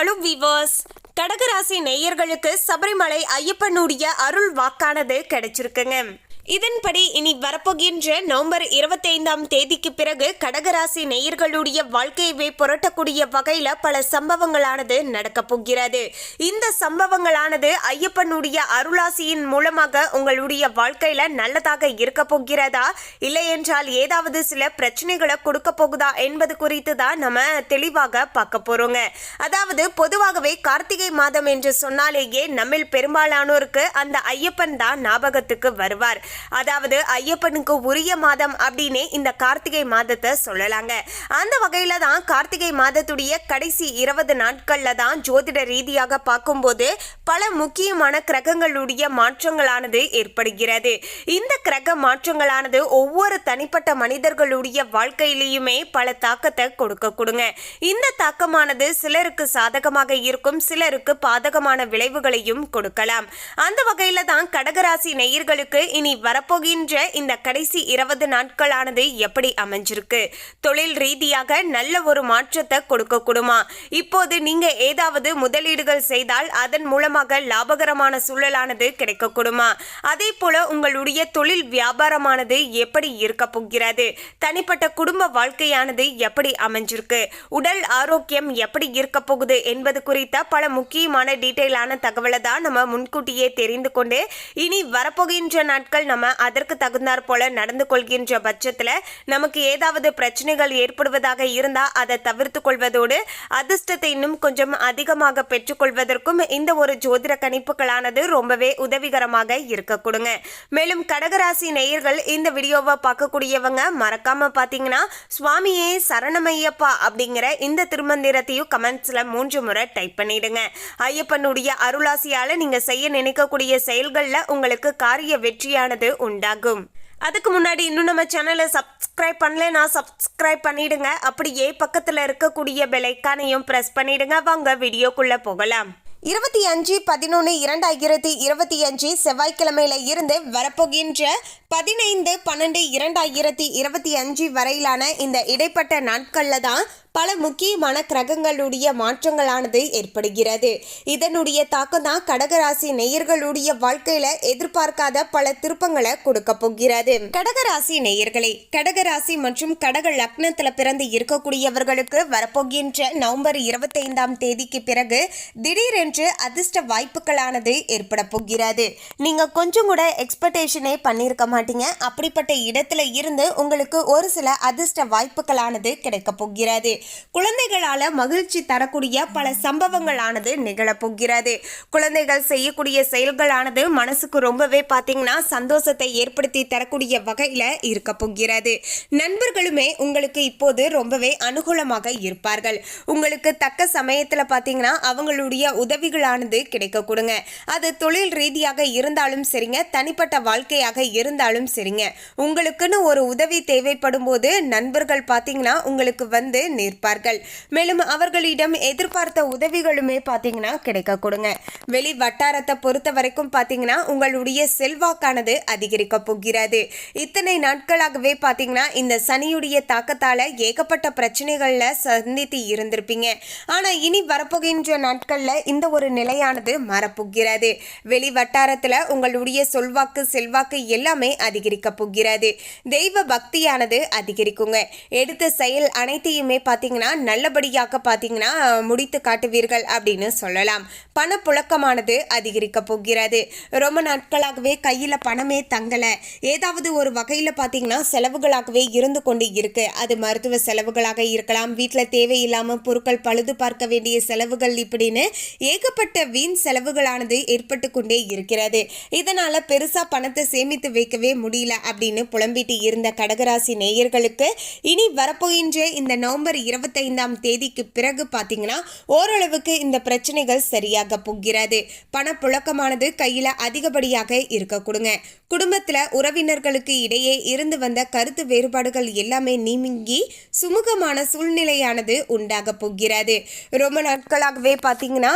Hello viewers கடகராசி நேயர்களுக்கு சபரிமலை ஐயப்பனுடைய அருள் வாக்கானது கிடைச்சிருக்குங்க. இதன்படி இனி வரப்போகின்ற நவம்பர் இருபத்தைந்தாம் தேதிக்கு பிறகு கடகராசி நேயர்களுடைய வாழ்க்கையவே புரட்டக்கூடிய வகையில பல சம்பவங்களானது நடக்கப் போகிறது. இந்த சம்பவங்களானது ஐயப்பனுடைய அருளாசியின் மூலமாக உங்களுடைய வாழ்க்கையில நல்லதாக இருக்க போகிறதா? இல்லை என்றால் ஏதாவது சில பிரச்சனைகளை கொடுக்க போகுதா என்பது குறித்து தான் நம்ம தெளிவாக பார்க்க போறோங்க. அதாவது பொதுவாகவே கார்த்திகை மாதம் என்று சொன்னாலேயே நம்மில் பெரும்பாலானோருக்கு அந்த ஐயப்பன் தான் ஞாபகத்துக்கு வருவார். அதாவது ஐயப்பனுக்கு உரிய மாதம் அப்படின்னே இந்த கார்த்திகை மாதத்தை சொல்லலாங்க. அந்த வகையில தான் கார்த்திகை மாதத்துடைய கடைசி இருபது நாட்கள்ல தான் ஜோதிட ரீதியாக பார்க்கும்போது பல முக்கியமான கிரகங்களுடைய மாற்றங்களானது ஏற்படுகிறது. இந்த கிரக மாற்றங்களானது ஒவ்வொரு தனிப்பட்ட மனிதர்களுடைய வாழ்க்கையிலையுமே பல தாக்கத்தை கொடுக்க கொடுங்க இந்த தாக்கமானது சிலருக்கு சாதகமாக இருக்கும் சிலருக்கு பாதகமான விளைவுகளையும் கொடுக்கலாம். அந்த வகையில தான் கடகராசி நேயர்களுக்கு இனி வரப்போகின்ற இந்த கடைசி இருபது நாட்களானது எப்படி அமைஞ்சிருக்கு? தொழில் ரீதியாக நல்ல ஒரு மாற்றத்தை கொடுக்க இப்போது நீங்க ஏதாவது முதலீடுகள் செய்தால் அதன் மூலமாக லாபகரமான சூழலானது கிடைக்கக்கூடுமா? அதே போல உங்களுடைய தொழில் வியாபாரமானது எப்படி இருக்க போகிறது? தனிப்பட்ட குடும்ப வாழ்க்கையானது எப்படி அமைஞ்சிருக்கு? உடல் ஆரோக்கியம் எப்படி இருக்க போகுது என்பது குறித்த பல முக்கியமான டீட்டெயிலான தகவலை தான் நம்ம முன்கூட்டியே தெரிந்து கொண்டு இனி வரப்போகின்ற நாட்கள் நம்ம அதற்கு தகுந்தாற் போல நடந்து கொள்கின்ற பட்சத்தில் நமக்கு ஏதாவது பிரச்சனைகள் ஏற்படுவதாக இருந்தால் அதை தவிர்த்து கொள்வதோடு அதிர்ஷ்டத்தை இன்னும் கொஞ்சம் அதிகமாக பெற்றுக்கொள்வதற்கும் இந்த ஒரு ஜோதிட கணிப்புகளானது ரொம்பவே உதவிகரமாக இருக்க கொடுங்க. மேலும் கடகராசி நேயர்கள் இந்த வீடியோவை பார்க்கக்கூடியவங்க மறக்காம பார்த்தீங்கன்னா சுவாமியே சரணமையப்பா அப்படிங்கிற இந்த திருமந்திரத்தையும் கமெண்ட்ஸ்ல மூன்று முறை டைப் பண்ணிடுங்க. ஐயப்பனுடைய அருளாசியால நீங்க செய்ய நினைக்கக்கூடிய செயல்களில் உங்களுக்கு காரிய வெற்றியானது உண்டாகும். அதுக்கு முன்னாடி இன்னும் நம்ம சேனலை சப்ஸ்கிரைப் பண்ணலனா சப்ஸ்கிரைப் பண்ணிடுங்க. அப்படியே பக்கத்தில் இருக்கக்கூடிய பெலைக்கானையும் ப்ரெஸ் பண்ணிடுங்க. வாங்க வீடியோக்குள்ளே போகலாம். இருபத்தி அஞ்சு பதினொன்று இரண்டாயிரத்தி இருபத்தி அஞ்சு செவ்வாய்க்கிழமையில இருந்து வரப்போகின்ற பதினைந்து பன்னெண்டு இரண்டாயிரத்தி இருபத்தி அஞ்சு வரையிலான இந்த இடைப்பட்ட நாட்களில் தான் பல முக்கியமான கிரகங்களுடைய மாற்றங்களானது ஏற்படுகிறது. இதனுடைய தாக்கம் தான் கடகராசி நேயர்களுடைய வாழ்க்கையில எதிர்பார்க்காத பல திருப்பங்களை கொடுக்க போகிறது. கடகராசி நேயர்களே கடகராசி மற்றும் கடக லக்னத்துல பிறந்து இருக்கக்கூடியவர்களுக்கு வரப்போகின்ற நவம்பர் இருபத்தைந்தாம் தேதிக்கு பிறகு திடீரென்று அதிர்ஷ்ட வாய்ப்புகளானது ஏற்பட போகிறது. நீங்க கொஞ்சம் கூட எக்ஸ்பெக்டேஷனே பண்ணியிருக்க மாட்டீங்க. அப்படிப்பட்ட இடத்துல இருந்து உங்களுக்கு ஒரு சில அதிர்ஷ்ட வாய்ப்புகளானது கிடைக்க போகிறது. குழந்தைகளால் மகிழ்ச்சி தரக்கூடிய பல சம்பவங்களானது நிகழப்போகிறது. குழந்தைகள் செய்யக்கூடிய செயல்களானது மனசுக்கு ரொம்பவே பார்த்தீங்கன்னா சந்தோஷத்தை ஏற்படுத்தி தரக்கூடிய வகையில் இருக்க போகிறது. நண்பர்களுமே உங்களுக்கு இப்போது ரொம்பவே அனுகூலமாக இருப்பார்கள். உங்களுக்கு தக்க சமயத்தில் பார்த்தீங்கன்னா அவங்களுடைய உதவிகளானது கிடைக்க கொடுங்க. அது தொழில் ரீதியாக இருந்தாலும் சரிங்க தனிப்பட்ட வாழ்க்கையாக இருந்தாலும் சரிங்க. உங்களுக்குன்னு ஒரு உதவி தேவைப்படும் போது நண்பர்கள் பார்த்தீங்கன்னா உங்களுக்கு வந்து நிற்பார்கள் மேலும் அவர்களிடம் எதிர்பார்த்த உதவிகளுமே பார்த்தீங்கன்னா கிடைக்க கொடுங்க. வெளி வட்டாரத்தை பொறுத்த வரைக்கும் பார்த்தீங்கன்னா உங்களுடைய செல்வாக்கானது அதிகரிக்க போகிறது. இத்தனை நாட்களாகவே பார்த்தீங்கன்னா இந்த சனியுடைய தாக்கத்தால ஏகப்பட்ட பிரச்சனைகள்ல சந்தித்து இருந்திருப்பீங்க. ஆனா இனி வரப்போகின்ற நாட்கள்ல இந்த ஒரு நிலையானது மாறப்போகிறது. வெளி வட்டாரத்துல உங்களுடைய சொல்வாக்கு செல்வாக்கு எல்லாமே அதிகரிக்க போகிறது. தெய்வ பக்தியானது அதிகரிக்குங்க. எடுத்த செயல் அனைத்தையுமே பார்த்தீங்கன்னா நல்லபடியாக பார்த்தீங்கன்னா முடித்து காட்டுவீர்கள் அப்படின்னு சொல்லலாம். பணப்புழக்கமானது அதிகரிக்க போகிறது. ரொம்ப நாட்களாகவே கையில் பணமே தங்கலை. ஏதாவது ஒரு வகையில் பார்த்தீங்கன்னா செலவுகளாகவே இருந்து கொண்டு இருக்கு. அது மருத்துவ செலவுகளாக இருக்கலாம். வீட்டில் தேவையில்லாமல் பொருட்கள் பழுது பார்க்க வேண்டிய செலவுகள் இப்படின்னு ஏகப்பட்ட வீண் செலவுகளானது ஏற்பட்டு கொண்டே இருக்கிறது. இதனால பெருசா பணத்தை சேமித்து வைக்கவே முடியல அப்படின்னு புலம்பிட்டு இருந்த கடகராசி நேயர்களுக்கு இனி வரப்போகின்ற இந்த நவம்பர் இருபத்தைந்தாம் தேதிக்கு பிறகு பார்த்தீங்கன்னா ஓரளவுக்கு இந்த பிரச்சனைகள் சரியாக போகிறது. பணப்புழக்கமானது கையில் அதிகப்படியாக இருக்க கொடுங்க. குடும்பத்தில் உறவினர்களுக்கு இடையே இருந்து வந்த கருத்து வேறுபாடுகள் எல்லாமே நீங்கி சுமூகமான சூழ்நிலையானது உண்டாக போகிறது. ரொம்ப நாட்களாகவே பார்த்தீங்கன்னா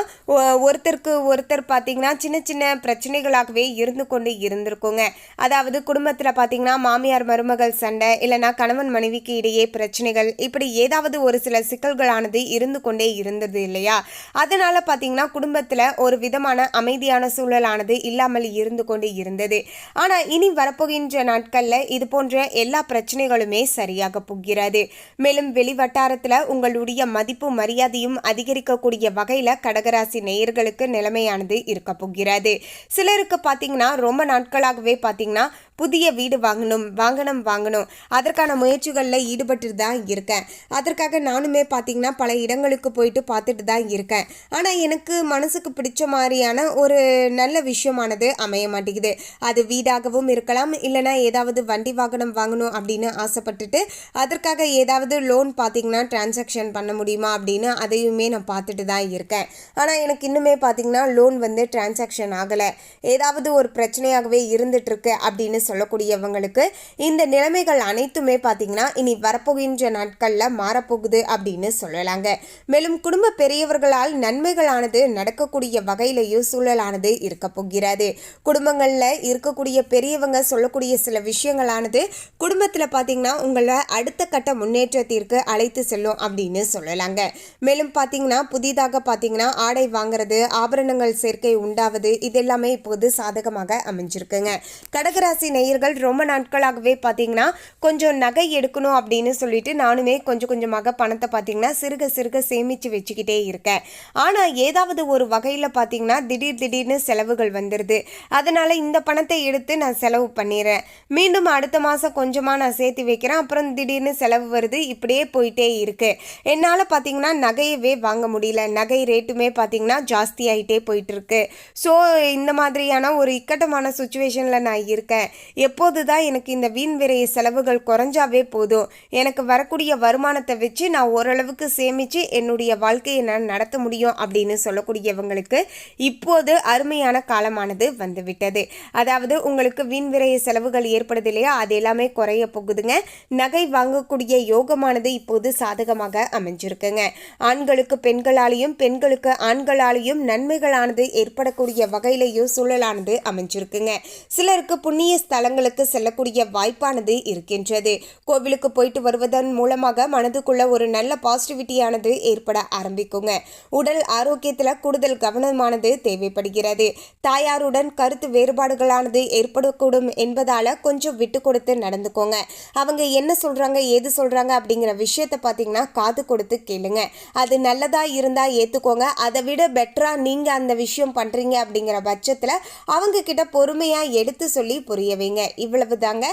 ஒருத்தருக்கு ஒருத்தர் பார்த்தீங்கன்னா சின்ன சின்ன பிரச்சனைகளாகவே இருந்து கொண்டு இருந்திருக்குங்க. அதாவது குடும்பத்தில் பார்த்தீங்கன்னா மாமியார் மருமகள் சண்டை இல்லைனா கணவன் மனைவிக்கு இடையே பிரச்சனைகள் இப்படி ஏதாவது ஒரு சில சிக்கல்களானது இருந்து கொண்டே இருந்தது இல்லையா? அதனால பார்த்தீங்கன்னா குடும்பத்தில் ஒரு விதமான அமைதியான சூழலானது இல்லாமல் இருந்து கொண்டு இருந்தது. ஆனால் இனி வரப்போகின்ற நாட்களில் இது போன்ற எல்லா பிரச்சனைகளுமே சரியாக போகிறது. மேலும் வெளி வட்டாரத்தில் உங்களுடைய மதிப்பு மரியாதையும் அதிகரிக்கக்கூடிய வகையில் கடகராசி நேயர்களுக்கு நிலைமையானது இருக்க போகிறது. சிலருக்கு பார்த்தீங்கன்னா ரொம்ப நாட்களாகவே பார்த்தீங்கன்னா புதிய வீடு வாங்கணும் வாங்கணும் வாங்கணும். அதற்கான முயற்சிகளில் ஈடுபட்டு தான் இருக்கேன். அதற்காக நானுமே பார்த்தீங்கன்னா பல இடங்களுக்கு போயிட்டு பார்த்துட்டு தான் இருக்கேன். ஆனால் எனக்கு மனசுக்கு பிடிச்ச மாதிரியான ஒரு நல்ல விஷயமானது அமைய மாட்டேங்குது. அது வீடாகவும் இருக்கலாம் இல்லைனா ஏதாவது வண்டி வாகனம் வாங்கணும் அப்படின்னு ஆசைப்பட்டுட்டு அதற்காக ஏதாவது லோன் பார்த்தீங்கன்னா டிரான்சாக்ஷன் பண்ண முடியுமா அப்படின்னு அதையுமே நான் பார்த்துட்டு தான் இருக்கேன். ஆனால் எனக்கு இன்னுமே பார்த்தீங்கன்னா லோன் வந்து டிரான்சாக்ஷன் ஆகலை. ஏதாவது ஒரு பிரச்சனையாகவே இருந்துட்டுருக்கு அப்படின்னு சொல்லக்கூடியவங்களுக்கு இந்த நிலைமைகள் அனைத்துமே பார்த்தீங்கன்னா இனி வரப்போகின்ற நாட்களில் மாறப்போகுது அப்படின்னு சொல்லலாங்க. மேலும் குடும்ப பெரியவர்களால் நன்மைகளானது நடக்கக்கூடிய வகையிலையும் சூழலானது இருக்க போகிறது. குடும்பங்களில் இருக்கக்கூடிய பெரியவங்க சொல்லக்கூடிய சில விஷயங்களானது குடும்பத்தில் பார்த்தீங்கன்னா உங்களை அடுத்த கட்ட முன்னேற்றத்திற்கு அழைத்து செல்லும் அப்படின்னு சொல்லலாங்க. மேலும் பார்த்தீங்கன்னா புதிதாக பார்த்தீங்கன்னா ஆடை வாங்குறது ஆபரணங்கள் சேர்க்கை உண்டாவது இதெல்லாமே இப்போது சாதகமாக அமைஞ்சிருக்குங்க. கடகராசி நேயர்கள் ரொம்ப நாட்களாகவே பார்த்தீங்கன்னா கொஞ்சம் நகை எடுக்கணும் அப்படின்னு சொல்லிட்டு நானுமே கொஞ்சம் கொஞ்சமாக பணத்தை பார்த்தீங்கன்னா சிறுக சிறுக சேமித்து வச்சுக்கிட்டே இருக்கேன். ஆனால் ஏதாவது ஒரு வகையில் பார்த்தீங்கன்னா திடீர் திடீர்னு செலவுகள் வந்துடுது அதனால் இந்த பணத்தை எடுத்து நான் செலவு பண்ணிடுறேன் மீண்டும் அடுத்த மாதம் கொஞ்சமாக நான் சேர்த்து வைக்கிறேன். அப்புறம் திடீர்னு செலவு வருது. இப்படியே போயிட்டே இருக்கு. என்னால் பார்த்தீங்கன்னா நகையவே வாங்க முடியல. நகை ரேட்டுமே பார்த்தீங்கன்னா ஜாஸ்தி ஆகிட்டே போயிட்டு இருக்கு. ஸோ இந்த மாதிரியான ஒரு இக்கட்டமான சுச்சுவேஷனில் நான் இருக்கேன். எப்போது தான் எனக்கு இந்த வீண் விரைய செலவுகள் குறைஞ்சாவே போதும். எனக்கு வரக்கூடிய வருமானத்தை வச்சு நான் ஓரளவுக்கு சேமித்து என்னுடைய வாழ்க்கையை நான் நடத்த முடியும் அப்படின்னு சொல்லக்கூடியவங்களுக்கு இப்போது அருமையான காலமானது வந்துவிட்டது. அதாவது உங்களுக்கு வீண் விரைய செலவுகள் ஏற்படுது இல்லையா? அது எல்லாமே குறைய போகுதுங்க. நகை வாங்கக்கூடிய யோகமானது இப்போது சாதகமாக அமைஞ்சிருக்குங்க. ஆண்களுக்கு பெண்களாலேயும் பெண்களுக்கு ஆண்களாலேயும் நன்மைகளானது ஏற்படக்கூடிய வகையிலையும் சூழலானது அமைஞ்சிருக்குங்க. சிலருக்கு புண்ணிய தலங்களுக்கு செல்லக்கூடிய வாய்ப்பானது இருக்கின்றது. கோவிலுக்கு போயிட்டு வருவதன் மூலமாக மனதுக்குள்ள ஒரு நல்ல பாசிட்டிவிட்டியானது ஏற்பட ஆரம்பிக்குங்க. உடல் ஆரோக்கியத்தில் கூடுதல் கவனமானது தேவைப்படுகிறது. தாயாருடன் கருத்து வேறுபாடுகளானது ஏற்படக்கூடும் என்பதால கொஞ்சம் விட்டு கொடுத்து நடந்துக்கோங்க. அவங்க என்ன சொல்றாங்க ஏது சொல்றாங்க அப்படிங்கிற விஷயத்த பார்த்தீங்கன்னா காது கொடுத்து கேளுங்க. அது நல்லதா இருந்தா ஏத்துக்கோங்க. அதை விட பெட்டரா நீங்க அந்த விஷயம் பண்றீங்க அப்படிங்கிற பட்சத்தில் அவங்க கிட்ட பொறுமையா எடுத்து சொல்லி புரிய வைங்க இவ்வளவு தாங்க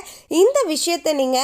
இந்த விஷயத்தை நீங்க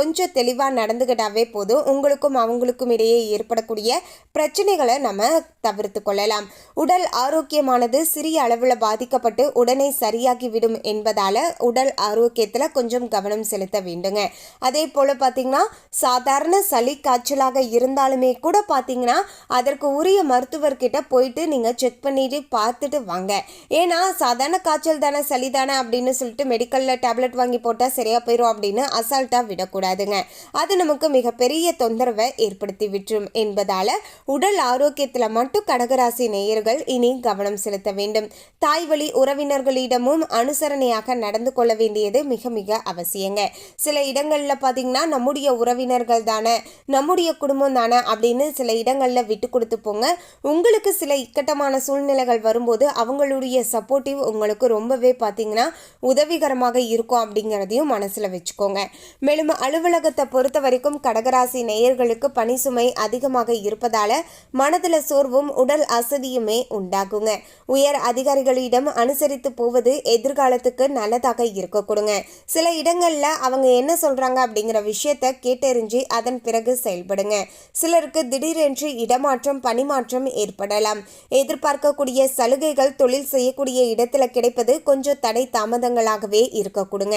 கொஞ்சம் தெளிவா நடந்துக்கிட்டாவே போதும். உங்களுக்கும் அவங்களுக்கும் இடையே ஏற்படக்கூடிய பிரச்சனைகளை நம்ம தவிர்த்து கொள்ளலாம். உடல் ஆரோக்கியமானது சிறிய அளவில் பாதிக்கப்பட்டு உடனே சரியாகிவிடும் விடும் என்பதால உடல் ஆரோக்கியத்தில் கொஞ்சம் கவனம் செலுத்த வேண்டுங்க. அதே போல் பார்த்தீங்கன்னா சாதாரண சளி காய்ச்சலாக இருந்தாலுமே கூட பார்த்தீங்கன்னா அதற்கு உரிய மருத்துவர்கிட்ட போயிட்டு நீங்கள் செக் பண்ணிட்டு பார்த்துட்டு வாங்க. ஏன்னா சாதாரண காய்ச்சல் தானே சளி தானே அப்படின்னு சொல்லிட்டு மெடிக்கல் மெடிக்கலில் டேப்லெட் வாங்கி போட்டால் சரியாக போயிடும் அப்படின்னு அசால்ட்டாக விடக்கூடாதுங்க. அது நமக்கு மிகப்பெரிய தொந்தரவை ஏற்படுத்தி விட்டுரும். என்பதால் உடல் ஆரோக்கியத்தில் மட்டும் கடகராசி நேயர்கள் இனி கவனம் செலுத்த வேண்டும். தாய் வழி உறவினர்களிடமும் அனுசரணையாக நடந்து கொள்ள வேண்டியது மிக மிக அவசியங்க. சில இடங்களில் பார்த்தீங்கன்னா நம்முடைய உறவினர்கள் தானே நம்முடைய குடும்பம் தானே அப்படின்னு சில இடங்களில் விட்டு கொடுத்து போங்க. உங்களுக்கு சில இக்கட்டமான சூழ்நிலைகள் வரும்போது அவங்களுடைய சப்போர்ட்டிவ் உங்களுக்கு ரொம்பவே பாத்தீங்கன்னா உதவிகரமாக இருக்கும் அப்படிங்கிறதையும் மனசில் வச்சுக்கோங்க. மேலும் அலுவலகத்தை பொறுத்த வரைக்கும் கடகராசி நேயர்களுக்கு பணி சுமை அதிகமாக இருப்பதால் மனதில் சோர்வும் உடல் அசதியுமே உண்டாகுங்க. உயர் அதிகாரிகளிடம் அனுசரித்து போவது எதிர்காலத்துக்கு நல்லதாக இருக்க கொடுங்க. சில இடங்களில் அவங்க என்ன சொல்றாங்க அப்படிங்கிற விஷயத்தை கேட்டறிஞ்சு அதன் பிறகு செயல்படுங்க. சிலருக்கு திடீரென்று இடமாற்றம் பணிமாற்றம் ஏற்படலாம். எதிர்பார்க்கக்கூடிய சலுகைகள் தொழில் செய்யக்கூடிய இடத்துல கிடைப்பது கொஞ்சம் தடை தாமதங்களாகவே இருக்க கொடுங்க.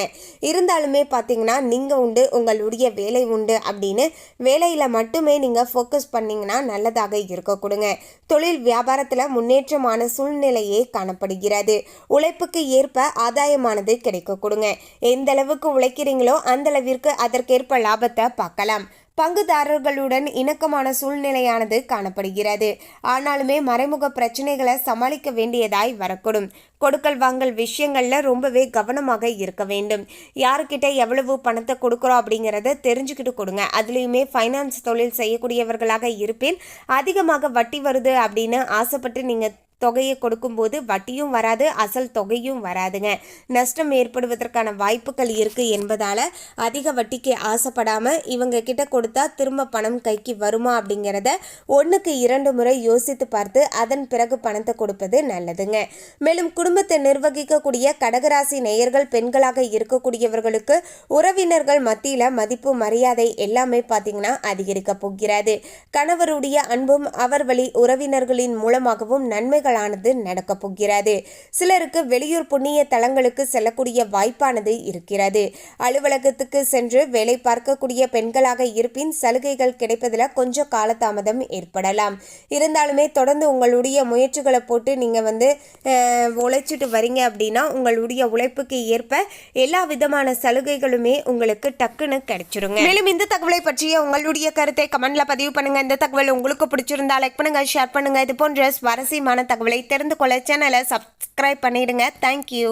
இருந்தாலுமே பார்த்தீங்கன்னா நீங்கள் உண்டு உங்களுடைய வேலை உண்டு அப்படின்னு வேலையில் மட்டுமே நீங்கள் ஃபோக்கஸ் பண்ணீங்கன்னா நல்லதாக இருக்க கொடுங்க. தொழில் வியாபாரத்தில் முன்னேற்றமான சூழ்நிலையே காணப்படுகிறது. உழைப்புக்கு ஏற்ப ஆதாயமானது கிடைக்க கொடுங்க. எந்த அளவுக்கு உழைக்கிறீங்களோ அந்த அளவிற்கு அதற்கேற்ப லாபத்தை பார்க்கலாம். பங்குதாரர்களுடன் இணக்கமான சூழ்நிலையானது காணப்படுகிறது. ஆனாலுமே மறைமுக பிரச்சனைகளை சமாளிக்க வேண்டியதாய் வரக்கூடும். கொடுக்கல் வாங்கல் விஷயங்கள்ல ரொம்பவே கவனமாக இருக்க வேண்டும். யாருக்கிட்ட எவ்வளவு பணத்தை கொடுக்குறோம் அப்படிங்கிறத தெரிஞ்சுக்கிட்டு கொடுங்க. அதுலேயுமே ஃபைனான்ஸ் தொழில் செய்யக்கூடியவர்களாக இருப்பேன். அதிகமாக வட்டி வருது அப்படின்னு ஆசைப்பட்டு நீங்கள் தொகையை கொடுக்கும்போது வட்டியும் வராது அசல் தொகையும் வராதுங்க. நஷ்டம் ஏற்படுவதற்கான வாய்ப்புகள் இருக்குது என்பதால் அதிக வட்டிக்கு ஆசைப்படாமல் இவங்க கிட்ட கொடுத்தா திரும்ப பணம் கைக்கு வருமா அப்படிங்கிறத ஒன்றுக்கு இரண்டு முறை யோசித்து பார்த்து அதன் பிறகு பணத்தை கொடுப்பது நல்லதுங்க. மேலும் குடும்பத்தை நிர்வகிக்கக்கூடிய கடகராசி நேயர்கள் பெண்களாக இருக்கக்கூடியவர்களுக்கு உறவினர்கள் மத்தியில் மதிப்பு மரியாதை எல்லாமே பார்த்தீங்கன்னா அதிகரிக்க போகிறது. கணவருடைய அன்பும் அவர் வழி உறவினர்களின் மூலமாகவும் நன்மைகள் நன்மைகளானது நடக்கப் போகிறது. சிலருக்கு வெளியூர் புண்ணிய தலங்களுக்கு செல்லக்கூடிய வாய்ப்பானது இருக்கிறது. அலுவலகத்துக்கு சென்று வேலை பார்க்கக்கூடிய பெண்களாக இருப்பின் சலுகைகள் கிடைப்பதில் கொஞ்சம் காலதாமதம் ஏற்படலாம். இருந்தாலுமே தொடர்ந்து உங்களுடைய முயற்சிகளை போட்டு நீங்கள் வந்து உழைச்சிட்டு வரீங்க அப்படின்னா உங்களுடைய உழைப்புக்கு ஏற்ப எல்லா விதமான சலுகைகளுமே உங்களுக்கு டக்குன்னு கிடைச்சிருங்க. மேலும் இந்த தகவலை பற்றிய உங்களுடைய கருத்தை கமெண்ட்ல பதிவு பண்ணுங்க. இந்த தகவல் உங்களுக்கு பிடிச்சிருந்தா லைக் பண்ணுங்க ஷேர் பண்ணுங்க. இது போன்ற சுவாரஸ்யமான தகவலை தெரிந்து கொள்ள சேனலை சப்ஸ்கிரைப் பண்ணிடுங்க. தேங்க்யூ